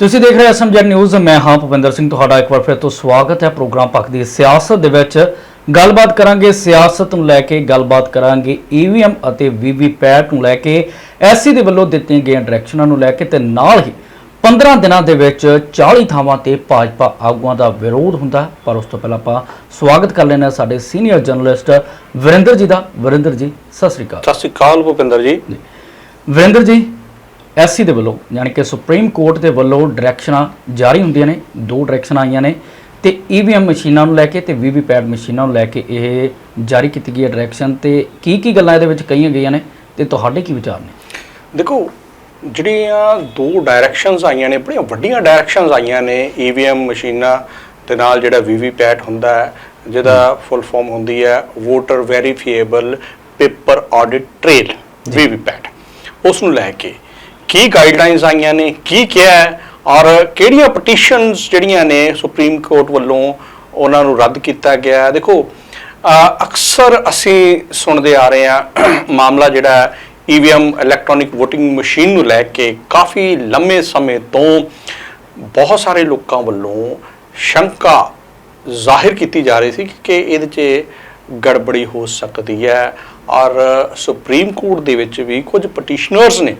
ਤੁਸੀਂ ਦੇਖ ਰਹੇ ਹੋ ਐਸਐਮਜੀ ਨਿਊਜ਼ ਮੈਂ ਹਾਂ ਭੁਪਿੰਦਰ ਸਿੰਘ ਤੁਹਾਡਾ ਇੱਕ ਵਾਰ ਫਿਰ ਤੋਂ ਸਵਾਗਤ ਹੈ ਪ੍ਰੋਗਰਾਮ ਪੱਖ ਦੀ ਸਿਆਸਤ ਦੇ ਵਿੱਚ। ਗੱਲਬਾਤ ਕਰਾਂਗੇ ਸਿਆਸਤ ਨੂੰ ਲੈ ਕੇ ਗੱਲਬਾਤ ਕਰਾਂਗੇ ਈਵੀਐਮ ਅਤੇ ਵੀਵੀਪੈਟ ਨੂੰ ਲੈ ਕੇ। ਐਸਸੀ ਦੇ ਵੱਲੋਂ ਦਿੱਤੀਆਂ ਗਈਆਂ ਡਾਇਰੈਕਸ਼ਨਾਂ ਨੂੰ ਲੈ ਕੇ ਤੇ ਨਾਲ ਹੀ 15 ਦਿਨਾਂ ਦੇ ਵਿੱਚ 40 ਥਾਵਾਂ ਤੇ ਭਾਜਪਾ ਆਗੂਆਂ ਦਾ ਵਿਰੋਧ ਹੁੰਦਾ। ਪਰ ਉਸ ਤੋਂ ਪਹਿਲਾਂ ਆਪਾਂ ਸਵਾਗਤ ਕਰ ਲੈਣਾ ਸਾਡੇ ਸੀਨੀਅਰ ਜਰਨਲਿਸਟ ਵਰਿੰਦਰ ਜੀ ਦਾ। ਵਰਿੰਦਰ ਜੀ ਸਤਿ ਸ੍ਰੀ ਅਕਾਲ। ਸਤਿ ਸ਼੍ਰੀ ਅਕਾਲ ਭੁਪਿੰਦਰ ਜੀ। ਵਰਿੰਦਰ ਜੀ ਐਸਸੀ ਦੇ ਵੱਲੋਂ ਯਾਨੀ ਕਿ ਸੁਪਰੀਮ ਕੋਰਟ ਦੇ ਵੱਲੋਂ ਡਾਇਰੈਕਸ਼ਨਾਂ ਜਾਰੀ ਹੁੰਦੀਆਂ ਨੇ ਦੋ ਡਾਇਰੈਕਸ਼ਨਾਂ ਆਈਆਂ ਨੇ ਤੇ ਈਵੀਐਮ ਮਸ਼ੀਨਾਂ ਨੂੰ ਲੈ ਕੇ ਤੇ ਵੀਵੀਪੈਟ ਮਸ਼ੀਨਾਂ ਨੂੰ ਲੈ ਕੇ ਇਹ ਜਾਰੀ ਕੀਤੀ ਗਈ ਹੈ ਡਾਇਰੈਕਸ਼ਨ ਤੇ ਕੀ ਕੀ ਗੱਲਾਂ ਇਹਦੇ ਵਿੱਚ ਕਹੀਆਂ ਗਈਆਂ ਨੇ ਤੇ ਤੁਹਾਡੇ ਕੀ ਵਿਚਾਰ ਨੇ? ਦੇਖੋ ਜਿਹੜੀਆਂ ਦੋ ਡਾਇਰੈਕਸ਼ਨਸ ਆਈਆਂ ਨੇ ਬੜੀਆਂ ਵੱਡੀਆਂ ਡਾਇਰੈਕਸ਼ਨਸ ਆਈਆਂ ਨੇ ਈਵੀਐਮ ਮਸ਼ੀਨਾਂ ਤੇ ਨਾਲ ਜਿਹੜਾ ਵੀਵੀਪੈਟ ਹੁੰਦਾ ਹੈ ਜਿਹਦਾ ਫੁੱਲ ਫਾਰਮ ਹੁੰਦੀ ਹੈ voter verifiable paper audit trail VVPAT ਉਸ ਨੂੰ ਲੈ ਕੇ ਕੀ ਗਾਈਡਲਾਈਨਸ ਆਈਆਂ ਨੇ, ਕੀ ਕਿਹਾ ਹੈ ਔਰ ਕਿਹੜੀਆਂ ਪਟੀਸ਼ਨਸ ਜਿਹੜੀਆਂ ਨੇ ਸੁਪਰੀਮ ਕੋਰਟ ਵੱਲੋਂ ਉਹਨਾਂ ਨੂੰ ਰੱਦ ਕੀਤਾ ਗਿਆ ਦੇਖੋ ਅਕਸਰ ਅਸੀਂ ਸੁਣਦੇ ਆ ਰਹੇ ਹਾਂ, ਮਾਮਲਾ ਜਿਹੜਾ ਈਵੀਐਮ ਇਲੈਕਟ੍ਰੋਨਿਕ VOTING ਮਸ਼ੀਨ ਨੂੰ ਲੈ ਕੇ ਕਾਫੀ ਲੰਮੇ ਸਮੇਂ ਤੋਂ ਬਹੁਤ ਸਾਰੇ ਲੋਕਾਂ ਵੱਲੋਂ ਸ਼ੰਕਾ ਜ਼ਾਹਿਰ ਕੀਤੀ ਜਾ ਰਹੀ ਸੀ ਕਿ ਇਹਦੇ 'ਚ ਗੜਬੜੀ ਹੋ ਸਕਦੀ ਹੈ। ਔਰ ਸੁਪਰੀਮ ਕੋਰਟ ਦੇ ਵਿੱਚ ਵੀ ਕੁਝ ਪਟੀਸ਼ਨਰਸ ਨੇ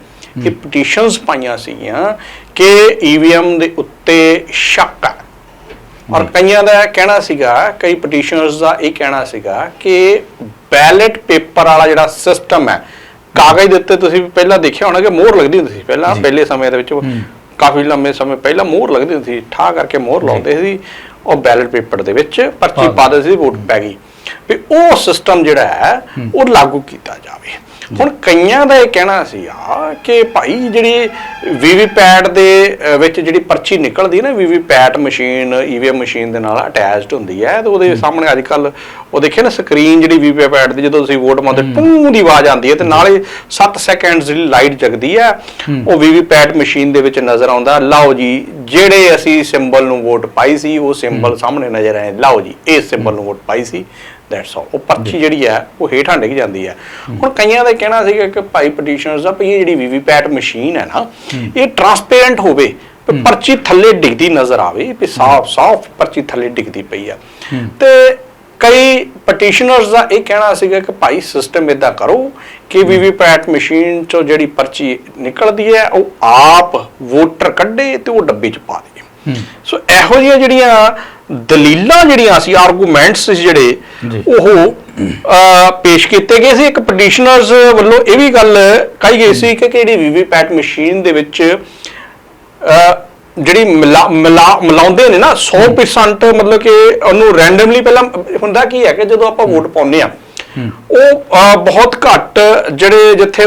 ਇਹ ਪਟੀਸ਼ਨਸ ਪਾਈਆਂ ਸੀਗੀਆਂ ਕਿ ਈਵੀਐਮ ਦੇ ਉੱਤੇ ਸ਼ੱਕ ਹੈ ਔਰ ਕਈਆਂ ਦਾ ਕਹਿਣਾ ਸੀਗਾ ਕਈ ਪਟੀਸ਼ਨਰਸ ਦਾ ਇਹ ਕਹਿਣਾ ਸੀਗਾ ਕਿ ਬੈਲਟ ਪੇਪਰ ਵਾਲਾ ਜਿਹੜਾ ਸਿਸਟਮ ਹੈ ਕਾਗਜ਼ ਦੇ ਉੱਤੇ ਤੁਸੀਂ ਪਹਿਲਾਂ ਦੇਖਿਆ ਹੋਣਾ ਕਿ ਮੋਹਰ ਲੱਗਦੀ ਹੁੰਦੀ ਸੀ। ਪਹਿਲਾਂ। ਪਹਿਲੇ ਸਮੇਂ ਦੇ ਵਿੱਚ ਕਾਫੀ ਲੰਮੇ ਸਮੇਂ ਪਹਿਲਾਂ ਮੋਹਰ ਲੱਗਦੀ ਹੁੰਦੀ ਸੀ ਠਾ ਕਰਕੇ ਮੋਹਰ ਲਾਉਂਦੇ ਸੀ ਉਹ ਬੈਲਟ ਪੇਪਰ ਦੇ ਵਿੱਚ ਪਰਚੀ। ਪਾ ਦਿੰਦੇ ਸੀ ਵੋਟ ਪੈ ਗਈ। ਵੀ ਉਹ ਸਿਸਟਮ ਜਿਹੜਾ ਹੈ। ਉਹ ਲਾਗੂ ਕੀਤਾ ਜਾਵੇ। ਹੁਣ ਕਈਆਂ ਦਾ ਇਹ ਕਹਿਣਾ ਸੀ ਆ ਕਿ ਭਾਈ ਜਿਹੜੀ ਵੀਵੀਪੈਟ ਦੇ ਅਹ, ਵਿੱਚ ਜਿਹੜੀ ਪਰਚੀ ਨਿਕਲਦੀ ਨਾ ਵੀਵੀਪੈਟ ਮਸ਼ੀਨ ਈਵੀਐਮ ਮਸ਼ੀਨ ਦੇ ਨਾਲ ਅਟੈਚਡ ਹੁੰਦੀ ਹੈ ਤੇ ਉਹਦੇ ਸਾਹਮਣੇ ਅੱਜ ਕੱਲ ਉਹ ਦੇਖਿਆ ਨਾ ਸਕਰੀਨ ਜਿਹੜੀ ਵੀਵੀਪੈਟ ਦੀ ਜਦੋਂ ਤੁਸੀਂ ਵੋਟ ਪਾਉਂਦੇ ਟੂੰ ਦੀ ਆਵਾਜ਼ ਆਉਂਦੀ ਹੈ ਤੇ ਨਾਲੇ 7 ਸੈਕਿੰਡਸ ਜਿਹੜੀ ਲਾਈਟ ਜਗਦੀ ਹੈ ਉਹ ਵੀਵੀਪੈਟ ਮਸ਼ੀਨ ਦੇ ਵਿੱਚ ਨਜ਼ਰ ਆਉਂਦਾ। ਲਓ ਜੀ ਜਿਹੜੇ ਅਸੀਂ ਸਿੰਬਲ ਨੂੰ ਵੋਟ ਪਾਈ ਸੀ ਉਹ ਸਿੰਬਲ ਸਾਹਮਣੇ ਨਜ਼ਰ ਆਏ। ਲਓ ਜੀ ਇਸ ਸਿੰਬਲ ਨੂੰ vote Bhai C. That's all ਉਹ ਪਰਚੀ ਜਿਹੜੀ ਹੈ ਉਹ ਹੇਠਾਂ ਡਿੱਗ ਜਾਂਦੀ ਹੈ। ਹੁਣ ਕਈਆਂ ਦਾ ਕਹਿਣਾ ਸੀਗਾ ਕਿ ਭਾਈ ਪਟੀਸ਼ਨਰਸ ਦਾ ਵੀ ਇਹ ਜਿਹੜੀ ਵੀਵੀਪੈਟ ਮਸ਼ੀਨ ਹੈ ਨਾ ਇਹ ਟਰਾਂਸਪੇਰੈਂਟ ਹੋਵੇ ਵੀ ਪਰਚੀ ਥੱਲੇ ਡਿੱਗਦੀ ਨਜ਼ਰ ਆਵੇ ਵੀ ਸਾਫ਼ ਸਾਫ਼ ਪਰਚੀ ਥੱਲੇ ਡਿੱਗਦੀ ਪਈ ਆ। ਤੇ ਕਈ ਪਟੀਸ਼ਨਰਸ ਦਾ ਇਹ ਕਹਿਣਾ ਸੀਗਾ ਕਿ ਭਾਈ ਸਿਸਟਮ ਇਦਾਂ ਕਰੋ ਕਿ ਵੀਵੀਪੈਟ ਮਸ਼ੀਨ ਚੋਂ ਜਿਹੜੀ ਪਰਚੀ ਨਿਕਲਦੀ ਹੈ ਉਹ ਆਪ ਵੋਟਰ ਕੱਢੇ ਤੇ ਉਹ ਡੱਬੇ 'ਚ ਪਾ ਦੇ। ਸੋ ਇਹੋ ਜਿਹੀਆਂ ਜਿਹੜੀਆਂ ਦਲੀਲਾਂ ਜਿਹੜੀਆਂ ਸੀ ਆਰਗੂਮੈਂਟਸ ਜਿਹੜੇ। ਉਹ ਪੇਸ਼ ਕੀਤੇ ਗਏ ਸੀ। ਇੱਕ ਪਟੀਸ਼ਨਰਸ ਵੱਲੋਂ ਇਹ ਵੀ ਗੱਲ ਕਹੀ ਗਈ ਸੀ ਕਿ ਜਿਹੜੀ ਵੀਵੀਪੈਟ ਮਸ਼ੀਨ ਦੇ ਵਿੱਚ ਜਿਹੜੀ ਮਿਲਾ- ਮਿਲਾ- ਮਿਲਾਉਂਦੇ ਨੇ ਨਾ 100% ਮਤਲਬ ਕਿ ਉਹਨੂੰ ਰੈਂਡਮਲੀ ਪਹਿਲਾਂ ਹੁੰਦਾ ਕੀ ਹੈ ਕਿ ਜਦੋਂ ਆਪਾਂ ਵੋਟ ਪਾਉਂਦੇ ਆ ਉਹ ਬਹੁਤ ਘੱਟ ਜਿਹੜੇ ਜਿੱਥੇ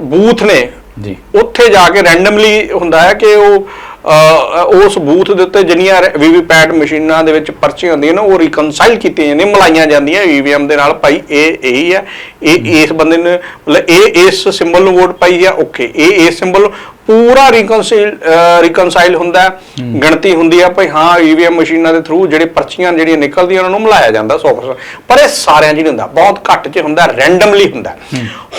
ਬੂਥ ਨੇ ਜੀ। ਉੱਥੇ ਜਾ ਕੇ ਰੈਂਡਮਲੀ ਹੁੰਦਾ ਹੈ ਕਿ ਉਹ ਉਸ ਬੂਥ ਦੇ ਉੱਤੇ ਜਿੰਨੀਆਂ ਵੀਵੀਪੈਟ ਮਸ਼ੀਨਾਂ ਦੇ ਵਿੱਚ ਪਰਚੀਆਂ ਹੁੰਦੀਆਂ ਨੇ, ਉਹ ਰਿਕਨਸਾਈਲ ਕੀਤੀਆਂ ਜਾਂਦੀਆਂ, ਮਿਲਾਈਆਂ ਜਾਂਦੀਆਂ ਈਵੀਐਮ ਦੇ ਨਾਲ, ਭਾਈ ਇਹ ਇਹੀ ਹੈ ਇਹ ਇਸ ਬੰਦੇ ਨੇ, ਮਤਲਬ ਇਹ ਇਸ ਸਿੰਬਲ ਨੂੰ ਵੋਟ ਪਾਈ ਹੈ ਓਕੇ ਇਹ ਇਸ ਸਿੰਬਲ ਪੂਰਾ ਰੀਕਨਸਾਈਲ ਰੀਕਨਸਾਈਲ ਹੁੰਦਾ। ਗਿਣਤੀ ਹੁੰਦੀ ਹੈ ਭਾਈ ਹਾਂ ਈਵੀਐਮ ਮਸ਼ੀਨਾਂ ਦੇ ਥਰੂ ਜਿਹੜੇ ਪਰਚੀਆਂ ਜਿਹੜੀਆਂ ਨਿਕਲਦੀਆਂ ਉਹਨਾਂ ਨੂੰ ਮਿਲਾਇਆ ਜਾਂਦਾ 100% ਪਰ ਇਹ ਸਾਰਿਆਂ 'ਚ ਨਹੀਂ ਹੁੰਦਾ। ਬਹੁਤ ਘੱਟ 'ਚ ਹੁੰਦਾ ਰੈਂਡਮਲੀ ਹੁੰਦਾ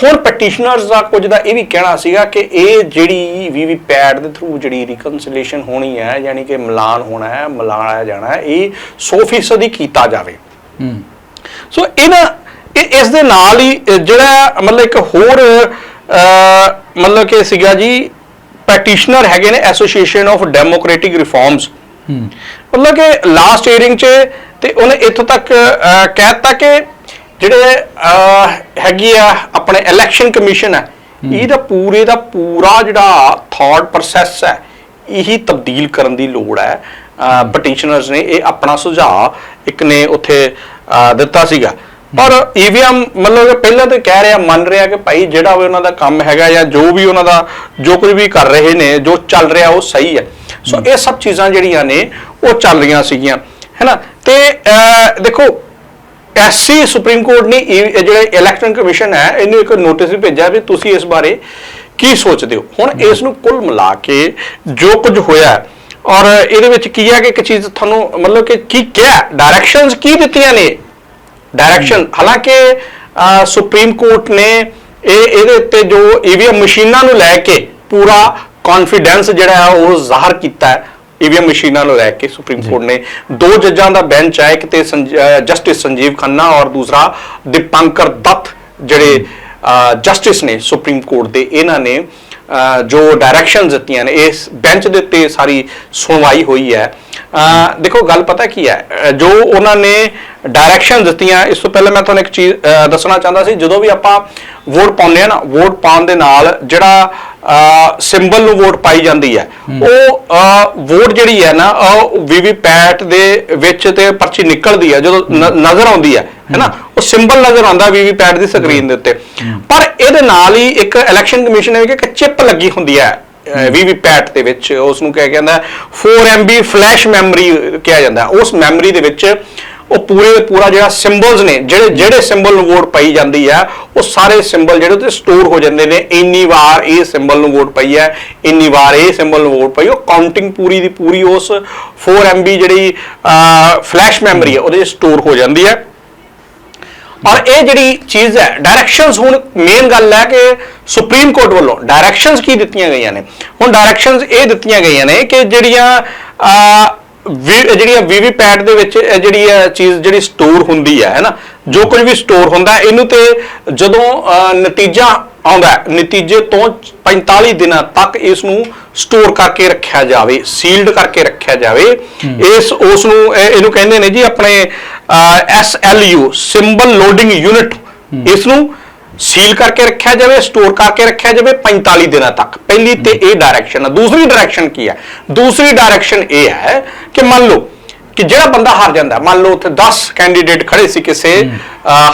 ਹੁਣ ਪਟੀਸ਼ਨਰਸ ਦਾ ਕੁਝ ਦਾ ਇਹ ਵੀ ਕਹਿਣਾ ਸੀਗਾ ਕਿ ਇਹ ਜਿਹੜੀ ਵੀਵੀਪੈਟ ਦੇ ਥਰੂ ਜਿਹੜੀ ਰੀਕਨਸਿਲੀਏਸ਼ਨ ਹੋਣੀ ਹੈ ਯਾਨੀ ਕਿ ਮਿਲਾਨ ਹੋਣਾ ਹੈ ਮਿਲਾਇਆ ਜਾਣਾ ਹੈ ਇਹ 100% ਹੀ ਕੀਤਾ ਜਾਵੇ। ਸੋ ਇਹਨਾਂ ਇਹ ਇਸ ਦੇ ਨਾਲ ਹੀ ਜਿਹੜਾ ਮਤਲਬ ਇੱਕ ਹੋਰ ਮਤਲਬ ਕਿ ਸੀਗਾ ਜੀ ਪੈਟੀਸ਼ਨਰ ਹੈਗੇ ਨੇ ਐਸੋਸੀਏਸ਼ਨ ਆਫ ਡੈਮੋਕ੍ਰੈਟਿਕ ਰਿਫਾਰਮਸ ਮਤਲਬ ਕਿ ਲਾਸਟ ਹੀਅਰਿੰਗ 'ਚ ਤੇ ਉਹਨੇ ਇੱਥੋਂ ਤੱਕ ਕਹਿਤਾ ਕਿ ਜਿਹੜੇ ਹੈਗੀ ਆ ਆਪਣੇ ਇਲੈਕਸ਼ਨ ਕਮਿਸ਼ਨ ਹੈ। ਇਹਦਾ ਪੂਰੇ ਦਾ ਪੂਰਾ ਜਿਹੜਾ ਥਾਟ ਪ੍ਰੋਸੈਸ ਹੈ ਇਹੀ ਤਬਦੀਲ ਕਰਨ ਦੀ ਲੋੜ ਹੈ ਪਟੀਸ਼ਨਰਸ ਨੇ ਇਹ ਆਪਣਾ ਸੁਝਾਅ ਇੱਕ ਨੇ ਉੱਥੇ ਦਿੱਤਾ ਸੀਗਾ। ਪਰ ਈਵੀਐਮ ਮਤਲਬ ਕਿ ਪਹਿਲਾਂ ਤੇ ਕਹਿ ਰਿਹਾ ਮੰਨ ਰਿਹਾ ਕਿ ਭਾਈ ਜਿਹੜਾ ਵੀ ਉਹਨਾਂ ਦਾ ਕੰਮ ਹੈਗਾ ਜਾਂ ਜੋ ਵੀ ਉਹਨਾਂ ਦਾ ਜੋ ਕੁਝ ਵੀ ਕਰ ਰਹੇ ਨੇ ਜੋ ਚੱਲ ਰਿਹਾ ਉਹ ਸਹੀ ਹੈ। ਸੋ ਇਹ ਸਭ ਚੀਜ਼ਾਂ ਜਿਹੜੀਆਂ ਨੇ ਉਹ ਚੱਲ ਰਹੀਆਂ ਸੀਗੀਆਂ ਹੈਨਾ? ਤੇ ਦੇਖੋ ਐਸਸੀ ਸੁਪਰੀਮ ਕੋਰਟ ਨੇ ਜਿਹੜੇ ਇਲੈਕਸ਼ਨ ਕਮਿਸ਼ਨ ਹੈ ਇਹਨੂੰ ਇੱਕ ਨੋਟਿਸ ਵੀ ਭੇਜਿਆ ਵੀ ਤੁਸੀਂ ਇਸ ਬਾਰੇ ਕੀ ਸੋਚਦੇ ਹੋ? ਹੁਣ ਇਸ ਨੂੰ ਕੁੱਲ ਮਿਲਾ ਕੇ ਜੋ ਕੁਝ ਹੋਇਆ ਹੈ, ਔਰ ਇਹਦੇ ਵਿੱਚ ਕੀ ਹੈ ਕਿ ਇੱਕ ਚੀਜ਼ ਤੁਹਾਨੂੰ ਮਤਲਬ ਕਿ ਕੀ ਕਿਹਾ ਡਾਇਰੈਕਸ਼ਨਸ ਕੀ ਦਿੱਤੀਆਂ ਨੇ? ਡਾਇਰੈਕਸ਼ਨ ਹਾਲਾਂਕਿ ਸੁਪਰੀਮ ਕੋਰਟ ਨੇ ਇਹ ਇਹਦੇ ਉੱਤੇ ਜੋ ਈਵੀਐਮ ਮਸ਼ੀਨਾਂ ਨੂੰ ਲੈ ਕੇ ਪੂਰਾ ਕੌਨਫੀਡੈਂਸ ਜਿਹੜਾ ਹੈ ਉਹ ਜ਼ਾਹਰ ਕੀਤਾ ਹੈ ਈਵੀਐਮ ਮਸ਼ੀਨਾਂ ਨੂੰ ਲੈ ਕੇ ਸੁਪਰੀਮ ਕੋਰਟ ਨੇ। ਦੋ ਜੱਜਾਂ ਦਾ ਬੈਂਚ ਹੈ ਇੱਕ ਤੇ ਜਸਟਿਸ ਸੰਜੀਵ ਖੰਨਾ ਔਰ ਦੂਸਰਾ ਦੀਪੰਕਰ ਦੱਤ ਜਿਹੜੇ ਜਸਟਿਸ ਨੇ ਸੁਪਰੀਮ ਕੋਰਟ ਦੇ। ਇਹਨਾਂ ਨੇ ਜੋ ਡਾਇਰੈਕਸ਼ਨਸ ਦਿੱਤੀਆਂ ਨੇ, ਇਸ ਬੈਂਚ ਦੇ ਉੱਤੇ ਸਾਰੀ ਸੁਣਵਾਈ ਹੋਈ ਹੈ। ਦੇਖੋ, ਗੱਲ ਪਤਾ ਕੀ ਹੈ? ਜੋ ਉਹਨਾਂ ਨੇ ਡਾਇਰੈਕਸ਼ਨ ਦਿੱਤੀਆਂ, ਇਸ ਤੋਂ ਪਹਿਲਾਂ ਮੈਂ ਤੁਹਾਨੂੰ ਇੱਕ ਚੀਜ਼ ਦੱਸਣਾ ਚਾਹੁੰਦਾ ਸੀ, ਜਦੋਂ ਵੀ ਆਪਾਂ ਵੋਟ ਪਾਉਂਦੇ ਆ ਨਾ ਵੋਟ ਪਾਉਣ ਦੇ ਨਾਲ ਜਿਹੜਾ ਸਿੰਬਲ ਨੂੰ ਵੋਟ ਪਾਈ ਜਾਂਦੀ ਹੈ। ਉਹ ਵੋਟ ਜਿਹੜੀ ਹੈ ਨਾ ਉਹ ਵੀਵੀ ਪੈਟ ਦੇ ਵਿੱਚ ਤੇ ਪਰਚੀ ਨਿਕਲਦੀ ਹੈ ਜਦੋਂ ਨਜ਼ਰ ਆਉਂਦੀ ਹੈ ਹੈਨਾ ਉਹ ਸਿੰਬਲ ਨਜ਼ਰ ਆਉਂਦਾ ਵੀਵੀ ਪੈਟ ਦੀ ਸਕਰੀਨ ਦੇ ਉੱਤੇ। ਪਰ ਇਹਦੇ ਨਾਲ ਹੀ ਇੱਕ ਇਲੈਕਸ਼ਨ ਕਮਿਸ਼ਨ ਨੇ ਵੀ ਇੱਕ ਚਿਪ ਲੱਗੀ ਹੁੰਦੀ ਹੈ ਵੀਵੀ ਪੈਟ ਦੇ ਵਿੱਚ। ਉਸ ਨੂੰ ਕਿਹਾ ਜਾਂਦਾ 4 MB ਫਲੈਸ਼ ਮੈਮਰੀ ਕਿਹਾ ਜਾਂਦਾ ਉਸ ਮੈਮਰੀ ਦੇ ਵਿੱਚ ਉਹ ਪੂਰੇ ਦਾ ਪੂਰਾ ਜਿਹੜਾ ਸਿੰਬਲਸ ਨੇ, ਜਿਹੜੇ ਜਿਹੜੇ ਸਿੰਬਲ ਨੂੰ ਵੋਟ ਪਾਈ ਜਾਂਦੀ ਹੈ, ਉਹ ਸਾਰੇ ਸਿੰਬਲ ਜਿਹੜੇ ਉੱਤੇ ਸਟੋਰ ਹੋ ਜਾਂਦੇ ਨੇ। ਇੰਨੀ ਵਾਰ ਇਹ ਸਿੰਬਲ ਨੂੰ ਵੋਟ ਪਈ ਹੈ, ਇੰਨੀ ਵਾਰ ਇਹ ਸਿੰਬਲ ਨੂੰ ਵੋਟ ਪਈ ਉਹ ਕਾਊਂਟਿੰਗ ਪੂਰੀ ਦੀ ਪੂਰੀ ਉਸ 4 MB ਜਿਹੜੀ ਫਲੈਸ਼ ਮੈਮਰੀ ਹੈ, ਉਹਦੇ ਸਟੋਰ ਹੋ ਜਾਂਦੀ ਹੈ। ਔਰ ਇਹ ਜਿਹੜੀ ਚੀਜ਼ ਹੈ ਡਾਇਰੈਕਸ਼ਨਸ ਹੁਣ ਮੇਨ ਗੱਲ ਹੈ ਕਿ ਸੁਪਰੀਮ ਕੋਰਟ ਵੱਲੋਂ ਡਾਇਰੈਕਸ਼ਨਸ ਕੀ ਦਿੱਤੀਆਂ ਗਈਆਂ ਨੇ? ਹੁਣ ਡਾਇਰੈਕਸ਼ਨਸ ਇਹ ਦਿੱਤੀਆਂ ਗਈਆਂ ਨੇ ਕਿ ਜਿਹੜੀਆਂ ਅਹ, ਵੀ- ਜਿਹੜੀਆਂ ਵੀਵੀ ਪੈਡ ਦੇ ਵਿੱਚ ਇਹ ਜਿਹੜੀ ਇਹ ਚੀਜ਼ ਜਿਹੜੀ ਸਟੋਰ ਹੁੰਦੀ ਹੈ ਹੈਨਾ ਜੋ ਕੁਝ ਵੀ ਸਟੋਰ ਹੁੰਦਾ ਹੈ, ਇਹਨੂੰ ਤੇ ਜਦੋਂ ਨਤੀਜਾ ਆਉਂਦਾ ਹੈ, ਨਤੀਜੇ ਤੋਂ 45 ਦਿਨਾਂ ਤੱਕ ਇਸ ਨੂੰ ਸਟੋਰ ਕਰਕੇ ਰੱਖਿਆ ਜਾਵੇ ਸੀਲਡ ਕਰਕੇ ਰੱਖਿਆ ਜਾਵੇ। ਇਸ ਉਸ ਨੂੰ ਇਹ- ਇਹਨੂੰ ਕਹਿੰਦੇ ਨੇ ਜੀ ਆਪਣੇ ਐਸਐਲਯੂ ਸਿੰਬਲ ਲੋਡਿੰਗ ਯੂਨਿਟ। ਇਸ ਨੂੰ ਸੀਲ ਕਰਕੇ ਰੱਖਿਆ ਜਾਵੇ ਸਟੋਰ ਕਰਕੇ ਰੱਖਿਆ ਜਾਵੇ 45 ਦਿਨਾਂ ਤੱਕ। ਪਹਿਲੀ ਤੇ ਇਹ ਡਾਇਰੈਕਸ਼ਨ ਹੈ ਦੂਸਰੀ ਡਾਇਰੈਕਸ਼ਨ ਕੀ ਹੈ ਦੂਸਰੀ ਡਾਇਰੈਕਸ਼ਨ ਇਹ ਹੈ ਕਿ ਮੰਨ ਲਓ ਕਿ ਜਿਹੜਾ ਬੰਦਾ ਹਾਰ ਜਾਂਦਾ ਮੰਨ ਲਓ ਉੱਥੇ 10 ਕੈਂਡੀਡੇਟ ਖੜੇ ਸੀ ਕਿਸੇ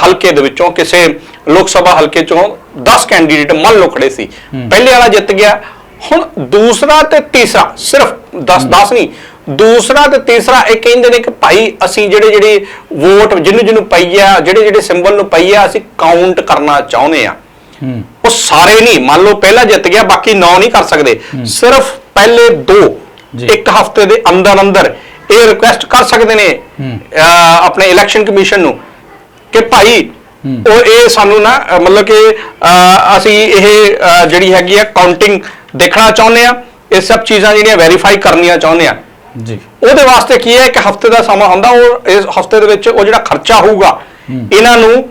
ਹਲਕੇ ਦੇ ਵਿੱਚੋਂ ਕਿਸੇ ਲੋਕ ਸਭਾ ਹਲਕੇ ਚੋਂ 10 ਕੈਂਡੀਡੇਟ ਮੰਨ ਲਓ ਖੜੇ ਸੀ। ਪਹਿਲੇ ਵਾਲਾ ਜਿੱਤ ਗਿਆ। ਹੁਣ ਦੂਸਰਾ ਤੇ ਤੀਸਰਾ ਸਿਰਫ 10 10 ਨਹੀਂ ਦੂਸਰਾ ਤੇ ਤੀਸਰਾ ਇਹ ਕਹਿੰਦੇ ਨੇ ਕਿ ਭਾਈ ਅਸੀਂ ਜਿਹੜੇ ਜਿਹੜੇ ਵੋਟ ਜਿਹਨੂੰ ਜਿਹਨੂੰ ਪਈ ਆ ਜਿਹੜੇ ਜਿਹੜੇ ਸਿੰਬਲ ਨੂੰ ਪਈ ਆ ਅਸੀਂ ਕਾਊਂਟ ਕਰਨਾ ਚਾਹੁੰਦੇ ਆ। ਹੂੰ। ਉਹ ਸਾਰੇ ਨਹੀਂ ਮੰਨ ਲਓ ਪਹਿਲਾ ਜਿੱਤ ਗਿਆ ਬਾਕੀ 9 ਨਹੀਂ ਕਰ ਸਕਦੇ। ਸਿਰਫ ਪਹਿਲੇ ਦੋ। ਇੱਕ ਹਫ਼ਤੇ ਦੇ ਅੰਦਰ ਅੰਦਰ ਇਹ ਰਿਕੁਐਸਟ ਕਰ ਸਕਦੇ ਨੇ ਆਪਣੇ ਇਲੈਕਸ਼ਨ ਕਮਿਸ਼ਨ ਨੂੰ ਕਿ ਭਾਈ ਉਹ ਇਹ ਸਾਨੂੰ ਨਾ ਮਤਲਬ ਕਿ ਅਸੀਂ ਇਹ ਜਿਹੜੀ ਹੈਗੀ ਆ ਕਾਊਂਟਿੰਗ ਦੇਖਣਾ ਚਾਹੁੰਦੇ ਆ। ਇਹ ਸਭ ਚੀਜ਼ਾਂ ਜਿਹੜੀਆਂ ਵੈਰੀਫਾਈ ਕਰਨੀਆਂ ਚਾਹੁੰਦੇ ਆ। ਜੀ। ਉਹਦੇ ਵਾਸਤੇ ਕੀ ਹੈ? ਕਿ ਹਫ਼ਤੇ ਦਾ ਸਮਾਂ ਹੁੰਦਾ ਉਹ ਇਸ ਹਫ਼ਤੇ ਦੇ ਵਿੱਚ ਉਹ ਜਿਹੜਾ ਖਰਚਾ ਹੋਊਗਾ ਇਹਨਾਂ ਨੂੰ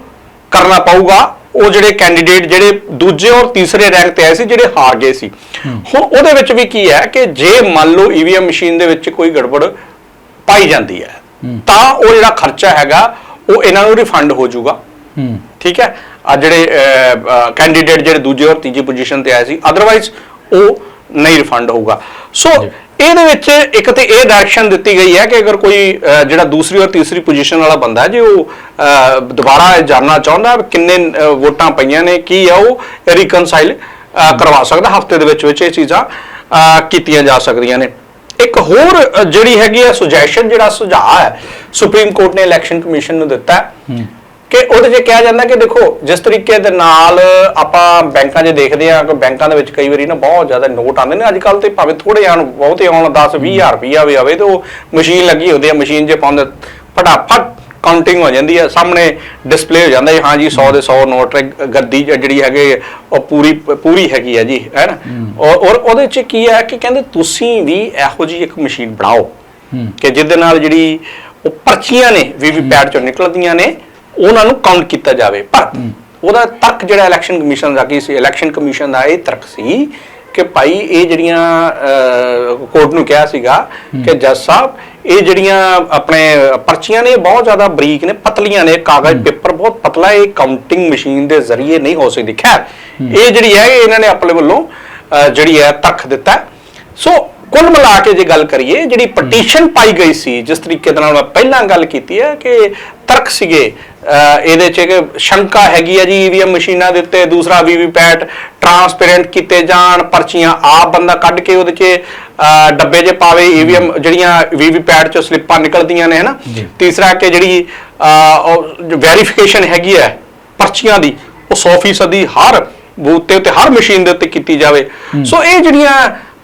ਕਰਨਾ ਪਊਗਾ। ਉਹ ਜਿਹੜੇ ਕੈਂਡੀਡੇਟ ਜਿਹੜੇ ਦੂਜੇ ਔਰ ਤੀਸਰੇ ਰੈਂਕ ਤੇ ਆਏ ਸੀ ਜਿਹੜੇ ਹਾਰ ਗਏ ਸੀ। ਹੁਣ ਉਹਦੇ ਵਿੱਚ ਵੀ ਕੀ ਹੈ ਕਿ ਜੇ ਮੰਨ ਲਓ ਈਵੀਐਮ ਮਸ਼ੀਨ ਦੇ ਵਿੱਚ ਕੋਈ ਗੜਬੜ ਪਾਈ ਜਾਂਦੀ ਹੈ ਤਾਂ ਉਹ ਜਿਹੜਾ ਖਰਚਾ ਹੈਗਾ ਉਹ ਇਹਨਾਂ ਨੂੰ ਰਿਫੰਡ ਹੋ ਜਾਊਗਾ। ਠੀਕ ਹੈ? ਆ ਜਿਹੜੇ ਕੈਂਡੀਡੇਟ ਜਿਹੜੇ ਦੂਜੇ ਔਰ ਤੀਜੀ ਪੋਜੀਸ਼ਨ ਤੇ ਆਏ ਸੀ ਅਦਰਵਾਈਜ਼ ਉਹ ਨਹੀਂ ਰਿਫੰਡ ਹੋਊਗਾ। ਸੋ ਇਹਦੇ ਵਿੱਚ ਇੱਕ ਤੇ ਇਹ ਡਾਇਰੈਕਸ਼ਨ ਦਿੱਤੀ ਗਈ ਹੈ ਕਿ ਅਗਰ ਕੋਈ ਜਿਹੜਾ ਦੂਸਰੀ ਔਰ ਤੀਸਰੀ ਪੋਜੀਸ਼ਨ ਵਾਲਾ ਬੰਦਾ ਜੇ ਉਹ ਦੁਬਾਰਾ ਜਾਣਨਾ ਚਾਹੁੰਦਾ ਕਿੰਨੇ ਵੋਟਾਂ ਪਈਆਂ ਨੇ, ਕੀ ਆ ਉਹ ਰੀਕਨਸਾਈਲ ਕਰਵਾ ਸਕਦਾ, ਹਫ਼ਤੇ ਦੇ ਵਿੱਚ ਵਿੱਚ ਇਹ ਚੀਜ਼ਾਂ ਕੀਤੀਆਂ ਜਾ ਸਕਦੀਆਂ ਨੇ। ਇੱਕ ਹੋਰ ਜਿਹੜੀ ਹੈਗੀ ਹੈ ਸੁਜੈਸ਼ਨ ਜਿਹੜਾ ਸੁਝਾਅ ਹੈ ਸੁਪਰੀਮ ਕੋਰਟ ਨੇ ਇਲੈਕਸ਼ਨ ਕਮਿਸ਼ਨ ਨੂੰ ਦਿੱਤਾ ਕਿ ਉਹਦੇ 'ਚ ਕਿਹਾ ਜਾਂਦਾ ਕਿ ਦੇਖੋ ਜਿਸ ਤਰੀਕੇ ਦੇ ਨਾਲ ਆਪਾਂ ਬੈਂਕਾਂ 'ਚ ਦੇਖਦੇ ਆ ਕਿ ਬੈਂਕਾਂ ਦੇ ਵਿੱਚ ਕਈ ਵਾਰੀ ਨਾ ਬਹੁਤ ਜ਼ਿਆਦਾ ਨੋਟ ਆਉਂਦੇ ਨੇ। ਅੱਜ ਕੱਲ ਤੇ ਭਾਵੇਂ ਥੋੜੇ ਆਉਣ ਬਹੁਤੇ ਆਉਣ 10 20000 ਰੁਪਈਆ ਵੀ ਆਵੇ ਤੇ ਉਹ ਮਸ਼ੀਨ ਲੱਗੀ ਹੁੰਦੀ ਹੈ ਮਸ਼ੀਨ 'ਚ ਪਾਉਂਦੇ ਫਟਾਫਟ ਕਾਊਂਟਿੰਗ ਹੋ ਜਾਂਦੀ ਹੈ ਸਾਹਮਣੇ ਡਿਸਪਲੇ ਹੋ ਜਾਂਦਾ ਹੈ ਹਾਂ ਜੀ 100 ਦੇ 100 ਨੋਟ ਗੱਦੀ ਜ- ਜਿਹੜੀ ਹੈਗੇ ਉਹ ਪੂਰੀ ਪੂਰੀ ਹੈਗੀ ਹੈ ਜੀ ਹੈ ਨਾ? ਔਰ ਉਹਦੇ 'ਚ ਕੀ ਹੈ ਕਿ ਕਹਿੰਦੇ ਤੁਸੀਂ ਵੀ ਇਹੋ ਜੀ ਇੱਕ ਮਸ਼ੀਨ ਬਣਾਓ ਕਿ ਜਿਹਦੇ ਨਾਲ ਜਿਹੜੀ ਉਹ ਪਰਚੀਆਂ ਨੇ ਵੀਵੀਪੈਟ ਚੋਂ ਨਿਕਲਦੀਆਂ ਨੇ ਉਹਨਾਂ ਨੂੰ ਕਾਊਂਟ ਕੀਤਾ ਜਾਵੇ। ਪਰ ਉਹਦਾ ਤਰਕ ਜਿਹੜਾ ਇਲੈਕਸ਼ਨ ਕਮਿਸ਼ਨ ਦਾ ਕੀ ਸੀ ਇਲੈਕਸ਼ਨ ਕਮਿਸ਼ਨ ਦਾ ਇਹ ਤਰਕ ਸੀ ਕਿ ਭਾਈ ਇਹ ਜਿਹੜੀਆਂ ਕੋਰਟ ਨੂੰ ਕਿਹਾ ਸੀਗਾ ਕਿ ਜੱਜ ਸਾਹਿਬ ਇਹ ਜਿਹੜੀਆਂ ਆਪਣੇ ਪਰਚੀਆਂ ਨੇ ਬਹੁਤ ਜ਼ਿਆਦਾ ਬਰੀਕ ਨੇ ਪਤਲੀਆਂ ਨੇ ਕਾਗਜ਼ ਪੇਪਰ ਬਹੁਤ ਪਤਲਾ ਇਹ ਕਾਊਂਟਿੰਗ ਮਸ਼ੀਨ ਦੇ ਜ਼ਰੀਏ ਨਹੀਂ ਹੋ ਸਕਦੀ। ਖੈਰ ਇਹ ਜਿਹੜੀ ਹੈ ਇਹ ਇਹਨਾਂ ਨੇ ਆਪਣੇ ਵੱਲੋਂ ਜਿਹੜੀ ਹੈ ਤਰਕ ਦਿੱਤਾ। ਸੋ ਕੁੱਲ ਮਿਲਾ ਕੇ ਜੇ ਗੱਲ ਕਰੀਏ ਜਿਹੜੀ ਪਟੀਸ਼ਨ ਪਾਈ ਗਈ ਸੀ ਜਿਸ ਤਰੀਕੇ ਦੇ ਨਾਲ ਮੈਂ ਪਹਿਲਾਂ ਗੱਲ ਕੀਤੀ ਹੈ ਕਿ ਤਰਕ ਸੀਗੇ ਇਹਦੇ ਚ ਕਿ ਸ਼ੰਕਾ ਹੈਗੀ ਹੈ ਜੀ ਈਵੀਐਮ ਮਸ਼ੀਨਾਂ ਦੇ ਉੱਤੇ ਦੂਸਰਾ ਵੀਵੀਪੈਟ ਟਰਾਂਸਪੇਰੈਂਟ ਕੀਤੇ ਜਾਣ ਪਰਚੀਆਂ ਆਪ ਬੰਦਾ ਕੱਢ ਕੇ ਉਹਦੇ ਚ ਡੱਬੇ 'ਚ ਪਾਵੇ ਈਵੀਐਮ ਜਿਹੜੀਆਂ ਵੀਵੀਪੈਟ ਚੋਂ ਸਲਿੱਪਾਂ ਨਿਕਲਦੀਆਂ ਨੇ ਹਨਾ। ਤੀਸਰਾ ਕਿ ਜਿਹੜੀ ਵੈਰੀਫਿਕੇਸ਼ਨ ਹੈਗੀ ਹੈ ਪਰਚੀਆਂ ਦੀ ਉਹ 100% ਦੀ ਹਰ ਬੂਥ ਤੇ ਉੱਤੇ ਹਰ ਮਸ਼ੀਨ ਦੇ ਉੱਤੇ ਕੀਤੀ ਜਾਵੇ। ਸੋ ਇਹ ਜਿਹੜੀਆਂ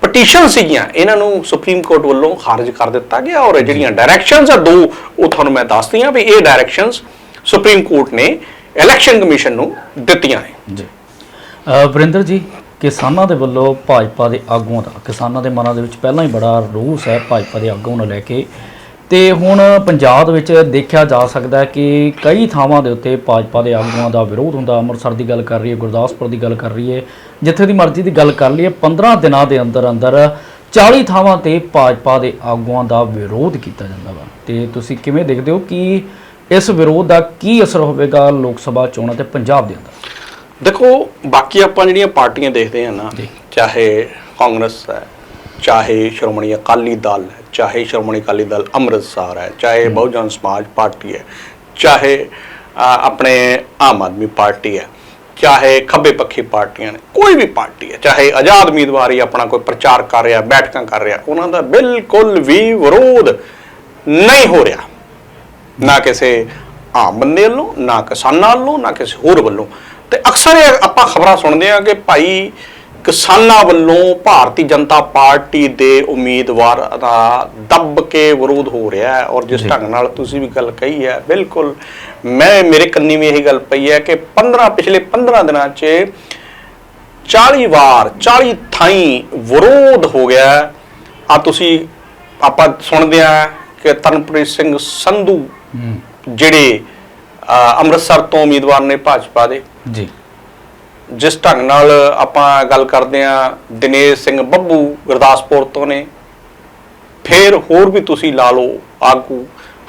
ਪਟੀਸ਼ਨ ਸੀਗੀਆਂ ਇਹਨਾਂ ਨੂੰ ਸੁਪਰੀਮ ਕੋਰਟ ਵੱਲੋਂ ਖਾਰਜ ਕਰ ਦਿੱਤਾ ਗਿਆ ਔਰ ਜਿਹੜੀਆਂ ਡਾਇਰੈਕਸ਼ਨਸ ਆ ਦੋ ਉਹ ਤੁਹਾਨੂੰ ਮੈਂ ਦੱਸਦੀ ਹਾਂ ਵੀ ਇਹ ਡਾਇਰੈਕਸ਼ਨਸ ਸੁਪਰੀਮ ਕੋਰਟ ਨੇ ਇਲੈਕਸ਼ਨ ਕਮਿਸ਼ਨ ਨੂੰ ਦਿੱਤੀਆਂ ਨੇ। ਜੀ। ਵਰਿੰਦਰ ਜੀ, ਕਿਸਾਨਾਂ ਦੇ ਵੱਲੋਂ ਭਾਜਪਾ ਦੇ ਆਗੂਆਂ ਦਾ ਕਿਸਾਨਾਂ ਦੇ ਮਨਾਂ ਦੇ ਵਿੱਚ ਪਹਿਲਾਂ ਹੀ ਬੜਾ ਰੋਸ ਹੈ ਭਾਜਪਾ ਦੇ ਆਗੂਆਂ ਨੂੰ ਲੈ ਕੇ। ਤੇ ਹੁਣ ਪੰਜਾਬ ਦੇ ਵਿੱਚ ਦੇਖਿਆ ਜਾ ਸਕਦਾ ਕਿ ਕਈ ਥਾਵਾਂ ਦੇ ਉੱਤੇ ਭਾਜਪਾ ਦੇ ਆਗੂਆਂ ਦਾ ਵਿਰੋਧ ਹੁੰਦਾ। ਅੰਮ੍ਰਿਤਸਰ ਦੀ ਗੱਲ ਕਰ ਰਹੀ ਹੈ ਗੁਰਦਾਸਪੁਰ ਦੀ ਗੱਲ ਕਰ ਰਹੀ ਹੈ ਜਿੱਥੇ ਦੀ ਮਰਜ਼ੀ ਦੀ ਗੱਲ ਕਰ ਲਈਏ 15 ਦਿਨਾਂ ਦੇ ਅੰਦਰ ਅੰਦਰ 40 ਥਾਵਾਂ ਤੇ ਭਾਜਪਾ ਦੇ ਆਗੂਆਂ ਦਾ ਵਿਰੋਧ ਕੀਤਾ ਜਾਂਦਾ ਵਾ। ਤੇ ਤੁਸੀਂ ਕਿਵੇਂ ਦੇਖਦੇ ਹੋ ਕਿ ਇਸ ਵਿਰੋਧ ਦਾ ਕੀ ਅਸਰ ਹੋਵੇਗਾ ਲੋਕ ਸਭਾ ਚੋਣਾਂ ਤੇ ਪੰਜਾਬ ਦੇ ਅੰਦਰ? ਦੇਖੋ ਬਾਕੀ ਆਪਾਂ ਜਿਹੜੀਆਂ ਪਾਰਟੀਆਂ ਦੇਖਦੇ ਆ ਨਾ। ਚਾਹੇ ਕਾਂਗਰਸ ਹੈ ਚਾਹੇ ਸ਼੍ਰੋਮਣੀ ਅਕਾਲੀ ਦਲ ਹੈ ਚਾਹੇ ਸ਼੍ਰੋਮਣੀ ਅਕਾਲੀ ਦਲ ਅੰਮ੍ਰਿਤਸਰ ਹੈ ਚਾਹੇ ਬਹੁਜਨ ਸਮਾਜ ਪਾਰਟੀ ਹੈ ਚਾਹੇ ਆਪਣੇ ਆਮ ਆਦਮੀ ਪਾਰਟੀ ਹੈ ਚਾਹੇ ਖੱਬੇ ਪੱਖੀ ਪਾਰਟੀਆਂ ਨੇ ਕੋਈ ਵੀ ਪਾਰਟੀ ਹੈ ਚਾਹੇ ਆਜ਼ਾਦ ਉਮੀਦਵਾਰ ਹੀ ਆਪਣਾ ਕੋਈ ਪ੍ਰਚਾਰ ਕਰ ਰਿਹਾ ਬੈਠਕਾਂ ਕਰ ਰਿਹਾ ਉਹਨਾਂ ਦਾ ਬਿਲਕੁਲ ਵੀ ਵਿਰੋਧ ਨਹੀਂ ਹੋ ਰਿਹਾ। ਨਾ ਕਿਸੇ ਆਮ ਬੰਦੇ ਵੱਲੋਂ ਨਾ ਕਿਸਾਨਾਂ ਵੱਲੋਂ ਨਾ ਕਿਸੇ ਹੋਰ ਵੱਲੋਂ। ਤੇ ਅਕਸਰ ਇਹ ਆਪਾਂ ਖਬਰਾਂ ਸੁਣਦੇ ਆ ਕਿ ਭਾਈ ਕਿਸਾਨਾਂ ਵੱਲੋਂ ਭਾਰਤੀ ਜਨਤਾ ਪਾਰਟੀ ਦੇ ਉਮੀਦਵਾਰ ਦਾ ਦੱਬ ਕੇ ਵਿਰੋਧ ਹੋ ਰਿਹਾ ਹੈ। ਔਰ ਜਿਸ। ਢੰਗ ਨਾਲ ਤੁਸੀਂ ਵੀ ਗੱਲ ਕਹੀ ਹੈ ਬਿਲਕੁਲ। ਮੈਂ ਮੇਰੇ ਕੰਨੀ ਵੀ ਇਹੀ ਗੱਲ ਪਈ ਹੈ ਕਿ 15 ਪਿਛਲੇ 15 ਦਿਨਾਂ 'ਚ 40 ਵਾਰ 40 ਥਾਈਂ ਵਿਰੋਧ ਹੋ ਗਿਆ ਆ ਤੁਸੀਂ ਆਪਾਂ ਸੁਣਦੇ ਆ ਕਿ ਤਰਨਪ੍ਰੀਤ ਸਿੰਘ ਸੰਧੂ ਜਿਹੜੇ ਅੰਮ੍ਰਿਤਸਰ ਤੋਂ ਉਮੀਦਵਾਰ ਨੇ ਭਾਜਪਾ ਦੇ। ਜੀ। ਜਿਸ ਢੰਗ ਨਾਲ ਆਪਾਂ ਗੱਲ ਕਰਦੇ ਆ ਦਿਨੇਸ਼ ਸਿੰਘ ਬੱਬੂ ਗੁਰਦਾਸਪੁਰ ਤੋਂ ਨੇ। ਫਿਰ ਹੋਰ ਵੀ ਤੁਸੀਂ ਲਾ ਲਓ ਆਗੂ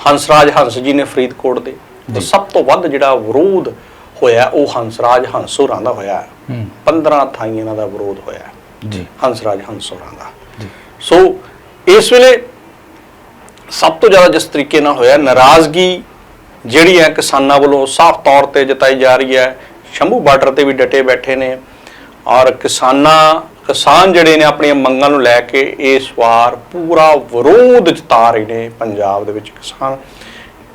ਹੰਸਰਾਜ ਹੰਸ ਜੀ ਨੇ ਫਰੀਦਕੋਟ ਦੇ। ਸਭ ਤੋਂ ਵੱਧ ਜਿਹੜਾ ਵਿਰੋਧ ਹੋਇਆ ਉਹ ਹੰਸਰਾਜ ਹੰਸ ਹੋਰਾਂ ਦਾ ਹੋਇਆ। ਹੂੰ। 15 ਥਾਈਂ ਇਹਨਾਂ ਦਾ ਵਿਰੋਧ ਹੋਇਆ। ਜੀ। ਹੰਸਰਾਜ ਹੰਸ ਹੋਰਾਂ ਦਾ। ਜੀ। ਸੋ ਇਸ ਵੇਲੇ ਸਭ ਤੋਂ ਜ਼ਿਆਦਾ ਜਿਸ ਤਰੀਕੇ ਨਾਲ ਹੋਇਆ, ਨਾਰਾਜ਼ਗੀ ਜਿਹੜੀ ਹੈ ਕਿਸਾਨਾਂ ਵੱਲੋਂ ਸਾਫ਼ ਤੌਰ ਤੇ ਜਤਾਈ ਜਾ ਰਹੀ ਹੈ। ਸ਼ੰਭੂ ਬਾਰਡਰ ਤੇ ਵੀ ਡਟੇ ਬੈਠੇ ਨੇ ਔਰ ਕਿਸਾਨਾਂ, ਕਿਸਾਨ ਜਿਹੜੇ ਨੇ ਆਪਣੀਆਂ ਮੰਗਾਂ ਨੂੰ ਲੈ ਕੇ ਇਸ ਵਾਰ ਪੂਰਾ ਵਿਰੋਧ ਜਤਾ ਰਹੇ ਨੇ ਪੰਜਾਬ ਦੇ ਵਿੱਚ ਕਿਸਾਨ,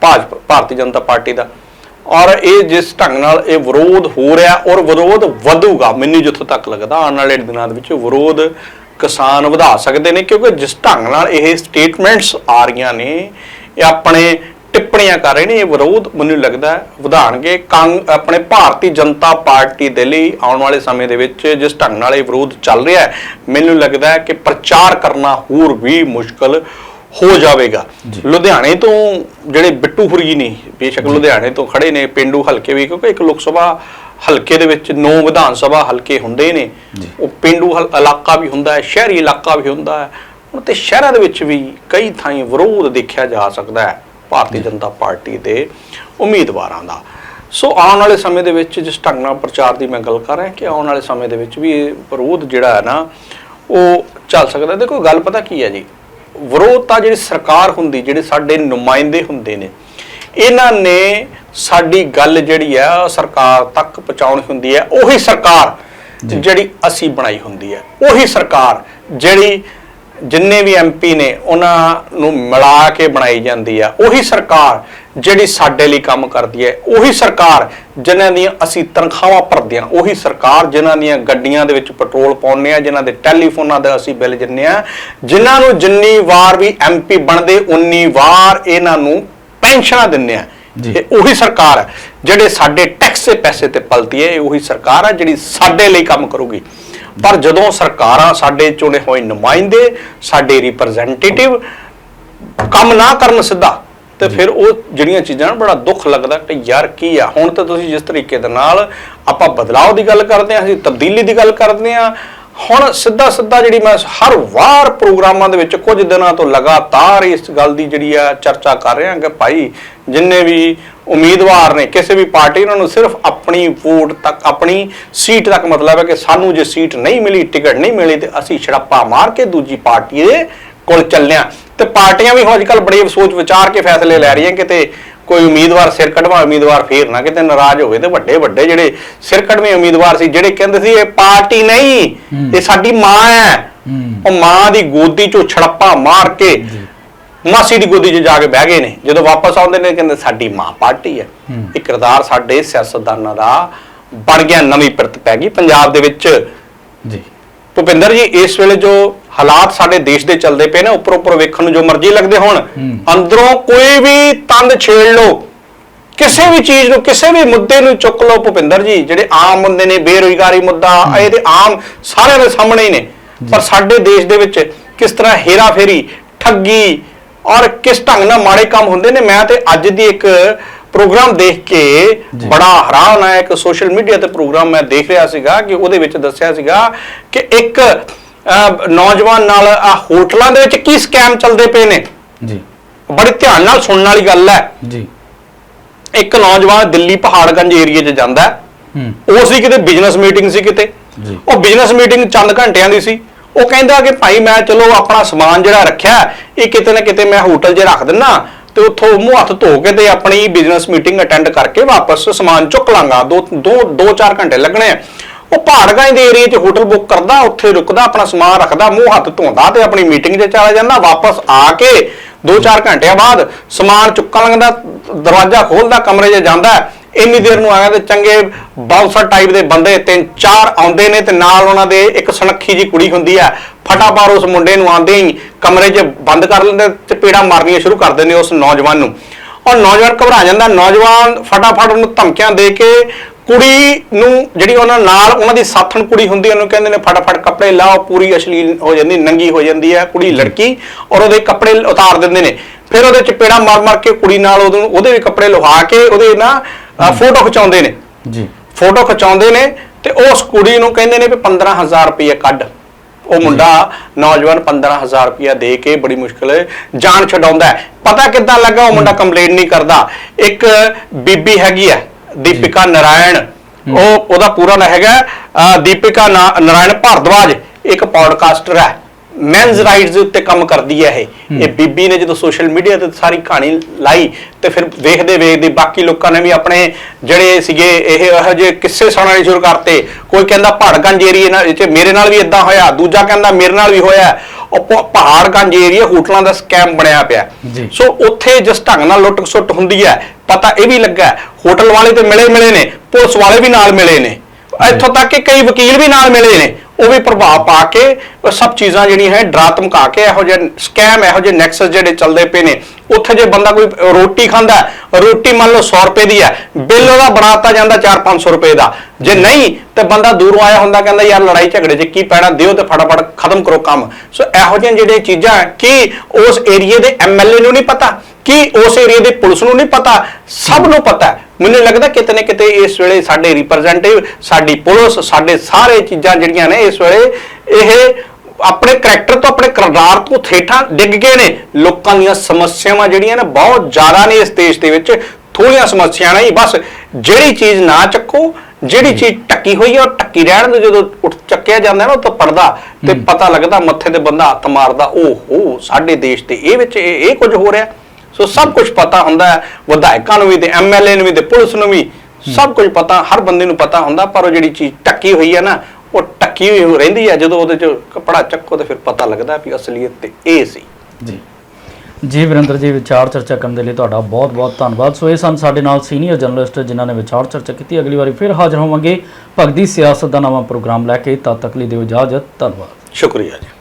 ਭਾਜਪਾ, ਭਾਰਤੀ ਜਨਤਾ ਪਾਰਟੀ ਦਾ। ਔਰ ਇਹ ਜਿਸ ਢੰਗ ਨਾਲ ਇਹ ਵਿਰੋਧ ਹੋ ਰਿਹਾ ਔਰ ਵਿਰੋਧ ਵਧੂਗਾ, ਮੈਨੂੰ ਜਿੱਥੋਂ ਤੱਕ ਲੱਗਦਾ, ਆਉਣ ਵਾਲੇ ਦਿਨਾਂ ਦੇ ਵਿੱਚ ਵਿਰੋਧ ਕਿਸਾਨ ਵਧਾ ਸਕਦੇ ਨੇ ਕਿਉਂਕਿ ਜਿਸ ਢੰਗ ਨਾਲ ਇਹ ਸਟੇਟਮੈਂਟਸ ਆ ਰਹੀਆਂ ਨੇ ਇਹ ਆਪਣੇ ਟਿੱਪਣੀਆਂ ਕਰ ਰਹੇ ਨੇ ਇਹ ਵਿਰੋਧ ਮੈਨੂੰ ਲੱਗਦਾ ਵਧਾਣਗੇ ਆਪਣੇ ਭਾਰਤੀ ਜਨਤਾ ਪਾਰਟੀ ਦੇ ਲਈ ਆਉਣ ਵਾਲੇ ਸਮੇਂ ਦੇ ਵਿੱਚ ਜਿਸ ਢੰਗ ਨਾਲ ਇਹ ਵਿਰੋਧ ਚੱਲ ਰਿਹਾ ਹੈ ਮੈਨੂੰ ਲੱਗਦਾ ਹੈ ਕਿ ਪ੍ਰਚਾਰ ਕਰਨਾ ਹੋਰ ਵੀ ਮੁਸ਼ਕਲ ਹੋ ਜਾਵੇਗਾ। ਲੁਧਿਆਣੇ ਤੋਂ ਜਿਹੜੇ ਬਿੱਟੂ ਹੁਰੀ ਨੇ ਬੇਸ਼ੱਕ ਲੁਧਿਆਣੇ ਤੋਂ ਖੜੇ ਨੇ ਪਿੰਡੂ ਹਲਕੇ ਵੀ ਕਿਉਂਕਿ ਇੱਕ ਲੋਕ ਸਭਾ ਹਲਕੇ ਦੇ ਵਿੱਚ ਨੌ ਵਿਧਾਨ ਸਭਾ ਹਲਕੇ ਹੁੰਦੇ ਨੇ। ਉਹ ਪਿੰਡੂ ਇਲਾਕਾ ਵੀ ਹੁੰਦਾ ਹੈ ਸ਼ਹਿਰੀ ਇਲਾਕਾ ਵੀ ਹੁੰਦਾ ਹੈ। ਹੁਣ ਤੇ ਸ਼ਹਿਰਾਂ ਦੇ ਵਿੱਚ ਵੀ ਕਈ ਥਾਈਂ ਵਿਰੋਧ ਦੇਖਿਆ ਜਾ ਸਕਦਾ ਹੈ ਭਾਰਤੀ ਜਨਤਾ ਪਾਰਟੀ ਦੇ ਉਮੀਦਵਾਰਾਂ ਦਾ। ਸੋ ਆਉਣ ਵਾਲੇ ਸਮੇਂ ਦੇ ਵਿੱਚ ਜਿਸ ਢੰਗ ਨਾਲ ਪ੍ਰਚਾਰ ਦੀ ਮੈਂ ਗੱਲ ਕਰ ਰਿਹਾ ਕਿ ਆਉਣ ਵਾਲੇ ਸਮੇਂ ਦੇ ਵਿੱਚ ਵੀ ਇਹ ਵਿਰੋਧ ਜਿਹੜਾ ਹੈ ਨਾ ਉਹ ਚੱਲ ਸਕਦਾ ਦੇਖੋ ਗੱਲ ਪਤਾ ਕੀ ਹੈ ਜੀ? ਵਿਰੋਧ ਤਾਂ ਜਿਹੜੀ ਸਰਕਾਰ ਹੁੰਦੀ ਜਿਹੜੇ ਸਾਡੇ ਨੁਮਾਇੰਦੇ ਹੁੰਦੇ ਨੇ ਇਹਨਾਂ ਨੇ ਸਾਡੀ ਗੱਲ ਜਿਹੜੀ ਹੈ ਉਹ ਸਰਕਾਰ ਤੱਕ ਪਹੁੰਚਾਉਣੀ ਹੁੰਦੀ ਹੈ ਉਹੀ ਸਰਕਾਰ ਜਿਹੜੀ ਅਸੀਂ ਬਣਾਈ ਹੁੰਦੀ ਹੈ ਉਹੀ ਸਰਕਾਰ ਜਿਹੜੀ ਜਿੰਨੇ ਵੀ ਐਮਪੀ ਨੇ ਉਹਨਾਂ ਨੂੰ ਮਿਲਾ ਕੇ ਬਣਾਈ ਜਾਂਦੀ ਆ। ਉਹੀ ਸਰਕਾਰ ਜਿਹੜੀ ਸਾਡੇ ਲਈ ਕੰਮ ਕਰਦੀ ਹੈ ਉਹੀ ਸਰਕਾਰ ਜਿਨ੍ਹਾਂ ਦੀਆਂ ਅਸੀਂ ਤਨਖਾਹਾਂ ਭਰਦੇ ਹਾਂ ਉਹੀ ਸਰਕਾਰ ਜਿਨ੍ਹਾਂ ਦੀਆਂ ਗੱਡੀਆਂ ਦੇ ਵਿੱਚ ਪੈਟਰੋਲ ਪਾਉਂਦੇ ਆ ਜਿਨ੍ਹਾਂ ਦੇ ਟੈਲੀਫੋਨਾਂ ਦਾ ਅਸੀਂ ਬਿੱਲ ਦਿੰਦੇ ਆ। ਜਿਨ੍ਹਾਂ ਨੂੰ ਜਿੰਨੀ ਵਾਰ ਵੀ ਐਮਪੀ ਬਣਦੇ ਉਨੀ ਵਾਰ ਇਹਨਾਂ ਨੂੰ ਪੈਨਸ਼ਨਾਂ ਦਿੰਦੇ ਆ। ਇਹ ਉਹੀ ਸਰਕਾਰ ਹੈ ਜਿਹੜੇ ਸਾਡੇ ਟੈਕਸ ਦੇ ਪੈਸੇ ਤੇ ਪਲਦੀ ਹੈ ਇਹ ਉਹੀ ਸਰਕਾਰ ਹੈ ਜਿਹੜੀ ਸਾਡੇ ਲਈ ਕੰਮ ਕਰੂਗੀ। ਪਰ ਜਦੋਂ ਸਰਕਾਰਾਂ ਸਾਡੇ ਚੁਣੇ ਹੋਏ ਨੁਮਾਇੰਦੇ ਸਾਡੇ ਰਿਪਰੈਜ਼ੈਂਟੇਟਿਵ ਕੰਮ ਨਾ ਕਰਨ ਸਿੱਧਾ ਤੇ ਫਿਰ ਉਹ ਜਿਹੜੀਆਂ ਚੀਜ਼ਾਂ ਬੜਾ ਦੁੱਖ ਲੱਗਦਾ ਕਿ ਯਾਰ ਕੀ ਆ ਹੁਣ ਤਾਂ ਤੁਸੀਂ ਜਿਸ ਤਰੀਕੇ ਦੇ ਨਾਲ ਆਪਾਂ ਬਦਲਾਅ ਦੀ ਗੱਲ ਕਰਦੇ ਹਾਂ ਅਸੀਂ ਤਬਦੀਲੀ ਦੀ ਗੱਲ ਕਰਦੇ ਹਾਂ ਹੁਣ ਸਿੱਧਾ ਸਿੱਧਾ ਜਿਹੜੀ ਮੈਂ ਹਰ ਵਾਰ ਪ੍ਰੋਗਰਾਮਾਂ ਦੇ ਵਿੱਚ ਕੁਝ ਦਿਨਾਂ ਤੋਂ ਲਗਾਤਾਰ ਇਸ ਗੱਲ ਦੀ ਜਿਹੜੀ ਆ ਚਰਚਾ ਕਰ ਰਿਹਾ ਕਿ ਭਾਈ ਜਿੰਨੇ ਵੀ ਉਮੀਦਵਾਰ ਨੇ, ਕਿਸੇ ਵੀ ਪਾਰਟੀ ਉਹਨਾਂ ਨੂੰ ਸਿਰਫ ਆਪਣੀ ਵੋਟ ਤੱਕ, ਆਪਣੀ ਸੀਟ ਤੱਕ ਮਤਲਬ ਹੈ ਕਿ ਸਾਨੂੰ ਜੇ ਸੀਟ ਨਹੀਂ ਮਿਲੀ, ਟਿਕਟ ਨਹੀਂ ਮਿਲੀ ਤੇ ਅਸੀਂ ਛੜੱਪਾ ਮਾਰ ਕੇ ਦੂਜੀ ਪਾਰਟੀ ਦੇ ਕੋਲ ਚੱਲਿਆ ਤੇ ਪਾਰਟੀਆਂ ਵੀ ਹੁਣ ਅੱਜਕੱਲ ਬੜੀ ਸੋਚ ਵਿਚਾਰ ਕੇ ਫੈਸਲੇ ਲੈ ਰਹੀਆਂ ਕਿਤੇ ਕੋਈ ਉਮੀਦਵਾਰ ਸਿਰ ਕਢਵਾ ਉਮੀਦਵਾਰ ਫੇਰ ਨਾ ਕਿਤੇ ਨਾਰਾਜ਼ ਹੋਵੇ ਤੇ ਵੱਡੇ ਵੱਡੇ ਜਿਹੜੇ ਸਿਰ ਕਢਵੇਂ ਉਮੀਦਵਾਰ ਸੀ ਜਿਹੜੇ ਕਹਿੰਦੇ ਸੀ ਇਹ ਪਾਰਟੀ ਨਹੀਂ ਇਹ ਸਾਡੀ ਮਾਂ ਹੈ। ਉਹ ਮਾਂ ਦੀ ਗੋਦੀ ਚੋਂ ਛੜੱਪਾ ਮਾਰ ਕੇ ਮਾਸੀ ਦੀ ਗੋਦੀ 'ਚ ਜਾ ਕੇ ਬਹਿ ਗਏ ਨੇ। ਜਦੋਂ ਵਾਪਸ ਆਉਂਦੇ ਨੇ ਕਹਿੰਦੇ ਸਾਡੀ ਮਾਂ ਪਾਰਟੀ ਹੈ। ਹੂੰ। ਇਹ ਕਿਰਦਾਰ ਸਾਡੇ ਸਿਆਸਤਦਾਨਾਂ ਦਾ ਬਣ ਗਿਆ ਨਵੀਂ ਪਿਰਤ ਪੈ ਗਈ ਪੰਜਾਬ ਦੇ ਵਿੱਚ। ਜੀ। ਭੁਪਿੰਦਰ ਜੀ ਇਸ ਵੇਲੇ ਜੋ ਹਾਲਾਤ ਸਾਡੇ ਦੇਸ਼ ਦੇ ਚੱਲਦੇ ਪਏ ਨੇ ਉੱਪਰ ਉੱਪਰ ਵੇਖਣ ਨੂੰ ਜੋ ਮਰਜ਼ੀ ਲੱਗਦੇ ਹੋਣ। ਅੰਦਰੋਂ ਕੋਈ ਵੀ ਤੰਦ ਛੇੜ ਲਓ ਕਿਸੇ ਵੀ ਚੀਜ਼ ਨੂੰ ਕਿਸੇ ਵੀ ਮੁੱਦੇ ਨੂੰ ਚੁੱਕ ਲਓ ਭੁਪਿੰਦਰ ਜੀ ਜਿਹੜੇ ਆਮ ਮੁੱਦੇ ਨੇ ਬੇਰੁਜ਼ਗਾਰੀ ਮੁੱਦਾ ਇਹ ਤੇ ਆਮ ਸਾਰਿਆਂ ਦੇ ਸਾਹਮਣੇ ਹੀ ਨੇ ਪਰ ਸਾਡੇ ਦੇਸ਼ ਦੇ ਵਿੱਚ ਕਿਸ ਤਰ੍ਹਾਂ ਹੇਰਾਫੇਰੀ ਠੱਗੀ ਔਰ ਕਿਸ ਢੰਗ ਨਾਲ ਮਾੜੇ ਕੰਮ ਹੁੰਦੇ ਨੇ ਮੈਂ ਤੇ ਅੱਜ ਦੀ ਇੱਕ ਪ੍ਰੋਗਰਾਮ ਦੇਖ ਕੇ। ਬੜਾ ਹੈਰਾਨ ਆਇਆ ਇੱਕ ਸੋਸ਼ਲ ਮੀਡੀਆ ਤੇ ਪ੍ਰੋਗਰਾਮ ਮੈਂ ਦੇਖ ਰਿਹਾ ਸੀਗਾ ਕਿ ਉਹਦੇ ਵਿੱਚ ਦੱਸਿਆ ਸੀਗਾ ਕਿ ਇੱਕ ਨੌਜਵਾਨ ਨਾਲ ਆ ਹੋਟਲਾਂ ਦੇ ਵਿੱਚ ਕੀ ਸਕੈਮ ਚੱਲਦੇ ਪਏ ਨੇ? ਜੀ। ਬੜੀ ਧਿਆਨ ਨਾਲ ਸੁਣਨ ਵਾਲੀ ਗੱਲ ਹੈ। ਜੀ। ਇੱਕ ਨੌਜਵਾਨ ਦਿੱਲੀ ਪਹਾੜਗੰਜ ਏਰੀਆ 'ਚ ਜਾਂਦਾ ਉਹ ਸੀ ਕਿਤੇ ਬਿਜ਼ਨਸ ਮੀਟਿੰਗ ਸੀ ਕਿਤੇ। ਜੀ। ਉਹ ਬਿਜ਼ਨਸ ਮੀਟਿੰਗ ਚੰਦ ਘੰਟਿਆਂ ਦੀ ਸੀ। ਉਹ ਕਹਿੰਦਾ ਕਿ ਭਾਈ ਮੈਂ ਚਲੋ ਆਪਣਾ ਸਮਾਨ ਜਿਹੜਾ ਰੱਖਿਆ ਇਹ ਕਿਤੇ ਨਾ ਕਿਤੇ ਮੈਂ ਹੋਟਲ 'ਚ ਰੱਖ ਦਿੰਨਾ ਤੇ ਉੱਥੋਂ ਮੂੰਹ ਹੱਥ ਧੋ ਕੇ ਤੇ ਆਪਣੀ ਬਿਜ਼ਨਸ ਮੀਟਿੰਗ ਅਟੈਂਡ ਕਰਕੇ ਵਾਪਸ ਸਮਾਨ ਚੁੱਕ ਲਾਂਗਾ। ਦੋ ਦੋ ਦੋ ਚਾਰ ਘੰਟੇ ਲੱਗਣੇ ਆ। ਉਹ ਪਹਾੜਗੰਜ ਦੇ ਏਰੀਆ 'ਚ ਹੋਟਲ ਬੁੱਕ ਕਰਦਾ, ਉੱਥੇ ਰੁਕਦਾ, ਆਪਣਾ ਸਮਾਨ ਰੱਖਦਾ, ਮੂੰਹ ਹੱਥ ਧੋਂਦਾ ਤੇ ਆਪਣੀ ਮੀਟਿੰਗ 'ਚ ਚਲਾ ਜਾਂਦਾ, ਵਾਪਸ ਆ ਕੇ 2-4 ਘੰਟਿਆਂ ਬਾਅਦ ਸਮਾਨ ਚੁੱਕਣ ਲੱਗਦਾ, ਦਰਵਾਜ਼ਾ ਖੋਲਦਾ, ਕਮਰੇ 'ਚ ਜਾਂਦਾ। ਇੰਨੀ ਦੇਰ ਨੂੰ ਆਇਆ ਤੇ ਚੰਗੇ ਬਾਉਂਸਰ ਟਾਈਪ ਦੇ ਬੰਦੇ ਤਿੰਨ ਚਾਰ ਆਉਂਦੇ ਨੇ ਤੇ ਨਾਲ ਉਹਨਾਂ ਦੇ ਇੱਕ ਸੁਨੱਖੀ ਜੀ ਕੁੜੀ ਹੁੰਦੀ ਹੈ। ਫਟਾਫਟ ਉਸ ਮੁੰਡੇ ਨੂੰ ਆਂਦੇ ਹੀ ਕਮਰੇ 'ਚ ਬੰਦ ਕਰ ਲੈਂਦੇ ਤੇ ਪੇੜਾ ਮਾਰਨੀਆਂ ਸ਼ੁਰੂ ਕਰ ਦਿੰਦੇ ਉਸ ਨੌਜਵਾਨ ਨੂੰ। ਔਰ ਨੌਜਵਾਨ ਘਬਰਾ ਜਾਂਦਾ, ਨੌਜਵਾਨ ਫਟਾਫਟ ਉਹਨੂੰ ਧਮਕੀਆਂ ਦੇ ਕੇ ਕੁੜੀ ਨੂੰ ਜਿਹੜੀ ਉਹਨਾਂ ਨਾਲ ਉਹਨਾਂ ਦੀ ਸਾਥਣ ਕੁੜੀ ਹੁੰਦੀ ਉਹਨੂੰ ਕਹਿੰਦੇ ਨੇ ਫਟਾਫਟ ਕੱਪੜੇ ਲਾਓ ਪੂਰੀ ਅਸ਼ਲੀਲ ਹੋ ਜਾਂਦੀ ਨੰਗੀ ਹੋ ਜਾਂਦੀ ਹੈ ਕੁੜੀ ਲੜਕੀ ਔਰ ਉਹਦੇ ਕੱਪੜੇ ਉਤਾਰ ਦਿੰਦੇ ਨੇ। ਫਿਰ ਉਹਦੇ ਚਪੇੜਾ ਮਾਰ ਮਾਰ ਕੇ ਕੁੜੀ ਨਾਲ ਉਹਨੂੰ ਉਹਦੇ ਵੀ ਕੱਪੜੇ ਲੁਹਾ ਕੇ ਉਹਦੇ ਨਾ ਫੋਟੋ ਖਿਚਾਉਂਦੇ ਨੇ। ਜੀ। ਫੋਟੋ ਖਿਚਾਉਂਦੇ ਨੇ ਤੇ ਉਸ ਕੁੜੀ ਨੂੰ ਕਹਿੰਦੇ ਨੇ ਵੀ 15000 ਰੁਪਏ ਕੱਢ। ਉਹ ਮੁੰਡਾ ਨੌਜਵਾਨ 15000 ਰੁਪਇਆ ਦੇ ਕੇ ਬੜੀ ਮੁਸ਼ਕਲ ਜਾਨ ਛਡਾਉਂਦਾ ਪਤਾ ਕਿੱਦਾਂ ਲੱਗਾ ਉਹ ਮੁੰਡਾ ਕੰਪਲੇਂਟ ਨਹੀਂ ਕਰਦਾ। ਇੱਕ ਬੀਬੀ ਹੈਗੀ ਹੈ ਦੀਪਿਕਾ ਨਾਰਾਇਣ। ਉਹ ਉਹਦਾ ਪੂਰਾ ਨਾਂ ਹੈਗਾ ਦੀਪਿਕਾ ਨਾ- ਨਾਰਾਇਣ ਭਾਰਦਵਾਜ ਇੱਕ ਪੌਡਕਾਸਟਰ ਹੈ। ਮੈਨਸ ਰਾਈਟਸ ਦੇ ਉੱਤੇ ਕੰਮ ਕਰਦੀ ਹੈ ਇਹ। ਇਹ ਬੀਬੀ ਨੇ ਜਦੋਂ ਸੋਸ਼ਲ ਮੀਡੀਆ ਤੇ ਸਾਰੀ ਕਹਾਣੀ ਲਾਈ ਤੇ ਫਿਰ ਵੇਖਦੇ ਵੇਖਦੇ ਬਾਕੀ ਲੋਕਾਂ ਨੇ ਵੀ ਆਪਣੇ ਜਿਹੜੇ ਸੀਗੇ ਇਹ ਇਹੋ ਜਿਹੇ ਕਿੱਸੇ ਸੁਣਾਉਣੇ ਸ਼ੁਰੂ ਕਰਤੇ। ਕੋਈ ਕਹਿੰਦਾ ਪਹਾੜਗੰਜ ਏਰੀਏ ਨਾਲ ਚ ਮੇਰੇ ਨਾਲ ਵੀ ਇਦਾਂ ਹੋਇਆ। ਦੂਜਾ ਕਹਿੰਦਾ ਮੇਰੇ ਨਾਲ ਵੀ ਹੋਇਆ। ਉਹ ਪਹਾੜਗੰਜ ਏਰੀਆ ਹੋਟਲਾਂ ਦਾ ਸਕੈਮ ਬਣਿਆ ਪਿਆ। ਸੋ ਉੱਥੇ ਜਿਸ ਢੰਗ ਨਾਲ ਲੁੱਟ ਖਸੁੱਟ ਹੁੰਦੀ ਹੈ ਪਤਾ ਇਹ ਵੀ ਲੱਗਾ ਹੋਟਲ ਵਾਲੇ ਤੇ ਮਿਲੇ ਮਿਲੇ ਨੇ ਪੁਲਿਸ ਵਾਲੇ ਵੀ ਨਾਲ ਮਿਲੇ ਨੇ। ਇੱਥੋਂ ਤੱਕ ਕਿ ਕਈ ਵਕੀਲ ਵੀ ਨਾਲ ਮਿਲੇ ਨੇ। ਉਹ ਵੀ ਪ੍ਰਭਾਵ ਪਾ ਕੇ ਉਹ ਸਭ ਚੀਜ਼ਾਂ ਜਿਹੜੀਆਂ ਹੈ ਡਰਾ ਧਮਕਾ ਕੇ ਇਹੋ ਜਿਹੇ ਸਕੈਮ ਇਹੋ ਜਿਹੇ ਨੈਕਸਸ ਜਿਹੜੇ ਚੱਲਦੇ ਪਏ ਨੇ ਉੱਥੇ ਜੇ ਬੰਦਾ ਕੋਈ ਰੋਟੀ ਖਾਂਦਾ ਰੋਟੀ ਮੰਨ ਲਓ 100 ਰੁਪਏ ਦੀ ਹੈ ਬਿੱਲ ਉਹਦਾ ਬਣਾਤਾ ਜਾਂਦਾ 4-500 ਰੁਪਏ ਦਾ। ਜੇ ਨਹੀਂ ਤੇ ਬੰਦਾ ਦੂਰੋਂ ਆਇਆ ਹੁੰਦਾ ਕਹਿੰਦਾ ਯਾਰ ਲੜਾਈ ਝਗੜੇ 'ਚ ਕੀ ਪੈਣਾ ਦਿਓ ਤੇ ਫਟਾਫਟ ਖਤਮ ਕਰੋ ਕੰਮ। ਸੋ ਇਹੋ ਜਿਹੀਆਂ ਜਿਹੜੀਆਂ ਚੀਜ਼ਾਂ ਹੈ, ਕੀ ਉਸ ਏਰੀਏ ਦੇ ਐਮਐਲਏ ਨੂੰ ਨਹੀਂ ਪਤਾ? ਕੀ ਉਸ ਏਰੀਆ ਦੇ ਪੁਲਿਸ ਨੂੰ ਨਹੀਂ ਪਤਾ? ਸਭ ਨੂੰ ਪਤਾ। ਮੈਨੂੰ ਲੱਗਦਾ ਕਿਤੇ ਨਾ ਕਿਤੇ ਇਸ ਵੇਲੇ ਸਾਡੇ ਰਿਪਰੈਜ਼ੈਂਟੇਟਿਵ ਸਾਡੀ ਪੁਲਿਸ ਸਾਡੇ ਸਾਰੇ ਚੀਜ਼ਾਂ ਜਿਹੜੀਆਂ ਨੇ ਇਸ ਵੇਲੇ ਇਹ ਆਪਣੇ ਕਰੈਕਟਰ ਤੋਂ ਆਪਣੇ ਕਿਰਦਾਰ ਤੋਂ ਥੇਠਾਂ ਡਿੱਗ ਗਏ ਨੇ। ਲੋਕਾਂ ਦੀਆਂ ਸਮੱਸਿਆਵਾਂ ਜਿਹੜੀਆਂ ਨੇ ਬਹੁਤ ਜ਼ਿਆਦਾ ਨੇ ਇਸ ਦੇਸ਼ ਦੇ ਵਿੱਚ। ਥੋੜੀਆਂ ਸਮੱਸਿਆਵਾਂ ਨਹੀਂ ਬਸ ਜਿਹੜੀ ਚੀਜ਼ ਨਾ ਚੱਕੋ ਜਿਹੜੀ ਚੀਜ਼ ਟੱਕੀ ਹੋਈ ਹੈ ਉਹ ਟੱਕੀ ਰਹਿਣ ਦੇ ਜਦੋਂ ਉੱਠ ਚੱਕਿਆ ਜਾਂਦਾ ਨਾ ਉਹ ਤਾਂ ਪਰਦਾ ਤੇ ਪਤਾ ਲੱਗਦਾ ਮੱਥੇ ਤੇ ਬੰਦਾ ਹੱਥ ਮਾਰਦਾ ਓਹੋ ਸਾਡੇ ਦੇਸ਼ ਤੇ ਇਹ ਵਿੱਚ ਇਹ ਇਹ ਕੁਝ ਹੋ ਰਿਹਾ। ਸੋ ਸਭ ਕੁਝ ਪਤਾ ਹੁੰਦਾ ਹੈ ਵਿਧਾਇਕਾਂ ਨੂੰ ਵੀ ਤੇ ਐਮਐਲਏ ਨੂੰ ਵੀ ਤੇ ਪੁਲਿਸ ਨੂੰ ਵੀ ਸਭ ਕੁਝ ਪਤਾ ਹਰ ਬੰਦੇ ਨੂੰ ਪਤਾ ਹੁੰਦਾ ਪਰ ਉਹ ਜਿਹੜੀ ਚੀਜ਼ ਟੱਕੀ ਹੋਈ ਹੈ ਨਾ ਉਹ ਟੱਕੀ ਹੋਈ ਰਹਿੰਦੀ ਹੈ ਜਦੋਂ ਉਹਦੇ ਚ ਕਪੜਾ ਚੱਕੋ ਤੇ ਫਿਰ ਪਤਾ ਲੱਗਦਾ ਵੀ ਅਸਲੀਅਤ ਤੇ ਇਹ ਸੀ। ਜੀ। ਜੀ ਵਿਰਿੰਦਰ ਜੀ ਵਿਚਾਰ ਚਰਚਾ ਕਰਨ ਦੇ ਲਈ ਤੁਹਾਡਾ ਬਹੁਤ ਬਹੁਤ ਧੰਨਵਾਦ। ਸੋ ਇਹ ਸਨ ਸਾਡੇ ਨਾਲ ਸੀਨੀਅਰ ਜਰਨਲਿਸਟ ਜਿਨ੍ਹਾਂ ਨੇ ਵਿਚਾਰ ਚਰਚਾ ਕੀਤੀ। ਅਗਲੀ ਵਾਰੀ ਫਿਰ ਹਾਜ਼ਰ ਹੋਵਾਂਗੇ। ਭਗਦੀ ਸਿਆਸਤ ਦਾ ਨਵਾਂ ਪ੍ਰੋਗਰਾਮ ਲੈ ਕੇ। ਤਦ ਤੱਕ ਲਈ ਦਿਓ ਇਜਾਜ਼ਤ। ਧੰਨਵਾਦ। ਸ਼ੁਕਰੀਆ ਜੀ।